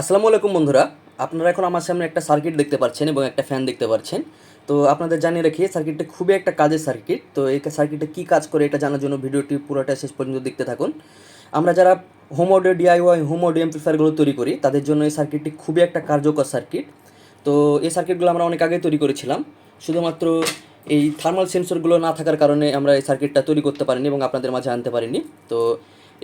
আসসালামু আলাইকুম বন্ধুরা। আপনারা এখন আমার সামনে একটা সার্কিট দেখতে পাচ্ছেন এবং একটা ফ্যান দেখতে পাচ্ছেন। তো আপনাদের জানিয়ে রাখি সার্কিটটা খুবই একটা কাজের সার্কিট তো এই সার্কিটটা কী কাজ করে এটা জানার জন্য ভিডিওটি পুরোটা শেষ পর্যন্ত দেখতে থাকুন। আমরা যারা home audio DIY home audio এমপ্লিফায়ারগুলো তৈরি করি, তাদের জন্য এই সার্কিটটি খুবই একটা কার্যকর সার্কিট তো এই সার্কিটগুলো আমরা অনেক আগে তৈরি করেছিলাম। শুধুমাত্র এই থার্মাল সেন্সরগুলো না থাকার কারণে আমরা এই সার্কিটটা তৈরি করতে পারিনি এবং আপনাদের মাঝে আনতে পারিনি। তো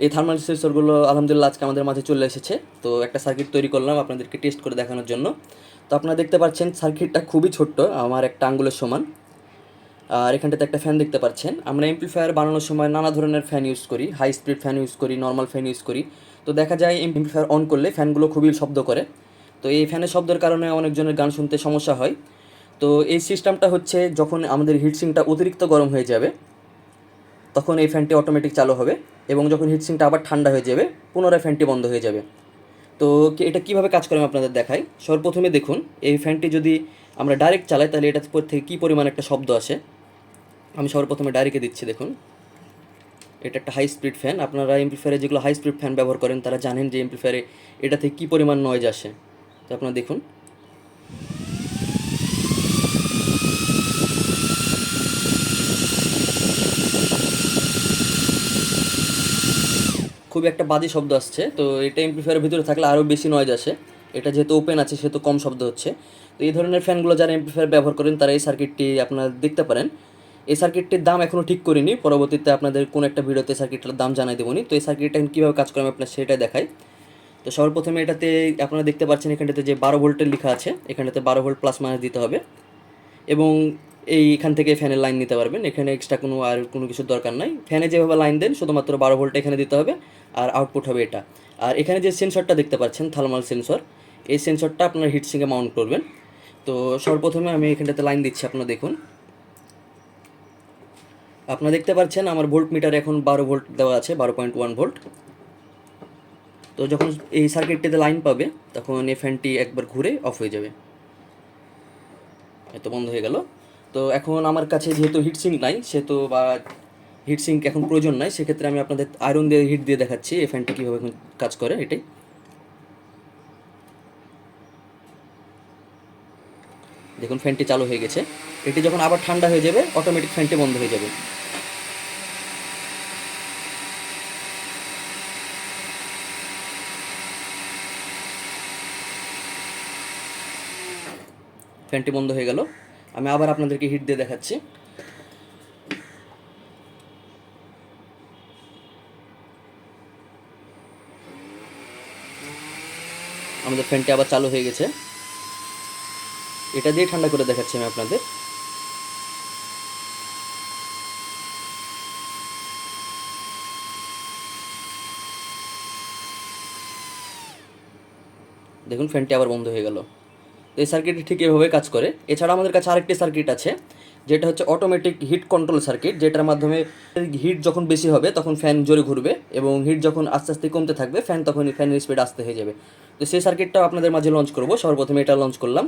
এই থার্মাল সেন্সরগুলো আলহামদুলিল্লাহ আজকে আমাদের মাঝে চলে এসেছে। তো একটা সার্কিট তৈরি করলাম আপনাদেরকে টেস্ট করে দেখানোর জন্য। তো আপনারা দেখতে পাচ্ছেন সার্কিটটা খুবই ছোট্ট, আমার একটা আঙ্গুলের সমান। আর এখানটাতে একটা ফ্যান দেখতে পাচ্ছেন। আমরা এমপ্লিফায়ার বানানোর সময় নানা ধরনের ফ্যান ইউজ করি হাই স্পিড ফ্যান ইউজ করি নর্মাল ফ্যান ইউজ করি। তো দেখা যায় এমপ্লিফায়ার অন করলে ফ্যানগুলো খুবই শব্দ করে। তো এই ফ্যানের শব্দের কারণে অনেকজনের গান শুনতে সমস্যা হয়। তো এই সিস্টেমটা হচ্ছে যখন আমাদের হিটসিংটা অতিরিক্ত গরম হয়ে যাবে তখন এই ফ্যানটি অটোমেটিক চালু হবে এবং যখন হিটসিংটা আবার ঠান্ডা হয়ে যাবে, পুনরায় ফ্যানটি বন্ধ হয়ে যাবে। তো এটা কীভাবে কাজ করে আমি আপনাদের দেখাই। সর্বপ্রথমে দেখুন, এই ফ্যানটি যদি আমরা ডাইরেক্ট চালাই, তাহলে এটা থেকে কী পরিমাণ একটা শব্দ আসে? আমি সর্বপ্রথমে ডাইরেক্টে দিচ্ছি, দেখুন। এটা একটা হাই স্পিড ফ্যান আপনারা এমপ্লিফায়ারে যেগুলো হাই স্পিড ফ্যান ব্যবহার করেন, তারা জানেন যে এমপ্লিফায়ারে এটা থেকে কী পরিমাণ নয়েজ আসে। তো আপনারা দেখুন খুবই একটা বাজে শব্দ আসছে। তো এটা এমপ্লিফায়ারের ভিতরে থাকলে আরও বেশি নয়েজ আসে। এটা যেহেতু ওপেন আছে, সেহেতু কম শব্দ হচ্ছে। তো এই ধরনের ফ্যানগুলো যারা এমপ্লিফায়ার ব্যবহার করেন, তারা এই সার্কিটটি আপনারা দেখতে পারেন। এই সার্কিটটির দাম এখনও ঠিক করিনি। পরবর্তীতে আপনাদের কোন একটা ভিডিওতে সার্কিটটার দাম জানাই দেবনি তো এই সার্কিটটা কীভাবে কাজ করে আমি আপনার সেটাই দেখাই। তো সর্বপ্রথমে এটাতে আপনারা দেখতে পাচ্ছেন এখানটাতে যে বারো ভোল্টের লেখা আছে, এখানটাতে বারো ভোল্ট প্লাস মাইনাস দিতে হবে। এবং এই এখান থেকে ফ্যানের লাইন নিতে পারবেন। এখানে এক্সট্রা কোনো আর কোনো কিছু দরকার নাই। ফ্যানে যেভাবে লাইন দেন, শুধুমাত্র বারো ভোল্ট এখানে দিতে হবে আর আউটপুট হবে এটা। আর এখানে যে সেন্সরটা দেখতে পাচ্ছেন থার্মাল সেন্সর এই সেন্সরটা আপনার হিটসিংয়ে মাউন্ট করবেন। তো সর্বপ্রথমে আমি এখানটাতে লাইন দিচ্ছি আপনারা দেখুন। আপনারা দেখতে পাচ্ছেন আমার ভোল্ট মিটার এখন বারো ভোল্ট দেওয়া আছে, বারো পয়েন্ট ওয়ান ভোল্ট তো যখন এই সার্কিটটিতে লাইন পাবে, তখন এই ফ্যানটি একবার ঘুরে অফ হয়ে যাবে। এত বন্ধ হয়ে গেল। তো এখন আমার কাছে যেহেতু হিটসিঙ্ক নাই, সেহেতু বা হিটসিঙ্ক এখন প্রয়োজন নাই, সেক্ষেত্রে আমি আপনাদের আয়রন দিয়ে হিট দিয়ে দেখাচ্ছি, এই ফ্যানটি কীভাবে এখন কাজ করে, এটাই। দেখুন ফ্যানটি চালু হয়ে গেছে। এটি যখন আবার ঠান্ডা হয়ে যাবে অটোমেটিক ফ্যানটি বন্ধ হয়ে যাবে। ফ্যানটি বন্ধ হয়ে গেল। আমি আবার আপনাদেরকে হিট দিয়ে দেখাচ্ছি। আমাদের ফ্যানটি আবার চালু হয়ে গেছে। এটা দিয়ে ঠান্ডা করে দেখাচ্ছি আমি আপনাদের। দেখুন ফ্যানটি আবার বন্ধ হয়ে গেল। এই সার্কিটটি ঠিক এভাবে কাজ করে। এছাড়া আমাদের কাছে আরেকটি সার্কিট আছে, যেটা হচ্ছে অটোমেটিক হিট কন্ট্রোল সার্কিট যেটার মাধ্যমে হিট যখন বেশি হবে তখন ফ্যান জোরে ঘুরবে এবং হিট যখন আস্তে আস্তে কমতে থাকবে ফ্যান তখন ফ্যানের স্পিড আস্তে হয়ে যাবে। তো সেই সার্কিটটাও আপনাদের মাঝে লঞ্চ করব। সর্বপ্রথমে এটা লঞ্চ করলাম।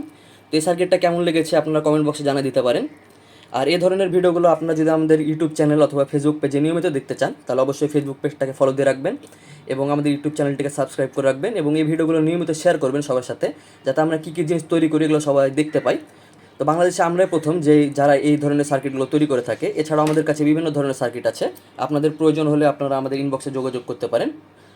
তো এই সার্কিটটা কেমন লেগেছে আপনারা কমেন্ট বক্সে জানিয়ে দিতে পারেন। আর এই ধরনের ভিডিওগুলো আপনারা যদি আমাদের ইউটিউব চ্যানেল অথবা ফেসবুক পেজে নিয়মিত দেখতে চান, তাহলে অবশ্যই ফেসবুক পেজটাকে ফলো দিয়ে রাখবেন এবং আমাদের ইউটিউব চ্যানেলটিকে সাবস্ক্রাইব করে রাখবেন এবং এই ভিডিওগুলো নিয়মিত শেয়ার করবেন সবার সাথে, যাতে আমরা কী কী জিনিস তৈরি করি এগুলো সবাই দেখতে পাই। তো বাংলাদেশে আমরাই প্রথম যে যারা এই ধরনের সার্কিটগুলো তৈরি করে থাকে, এছাড়াও আমাদের কাছে বিভিন্ন ধরনের সার্কিট আছে। আপনাদের প্রয়োজন হলে আপনারা আমাদের ইনবক্সে যোগাযোগ করতে পারেন।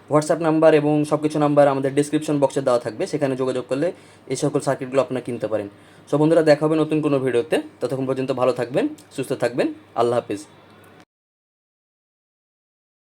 হোয়াটসঅ্যাপ নাম্বার এবং সব কিছু নাম্বার আমাদের ডিসক্রিপশন বক্সে দেওয়া থাকবে, সেখানে যোগাযোগ করলে এই সকল সার্কিটগুলো আপনারা কিনতে পারেন। সো বন্ধুরা, দেখা হবে নতুন কোনো ভিডিওতে ততক্ষণ পর্যন্ত ভালো থাকবেন, সুস্থ থাকবেন। আল্লাহ হাফিজ।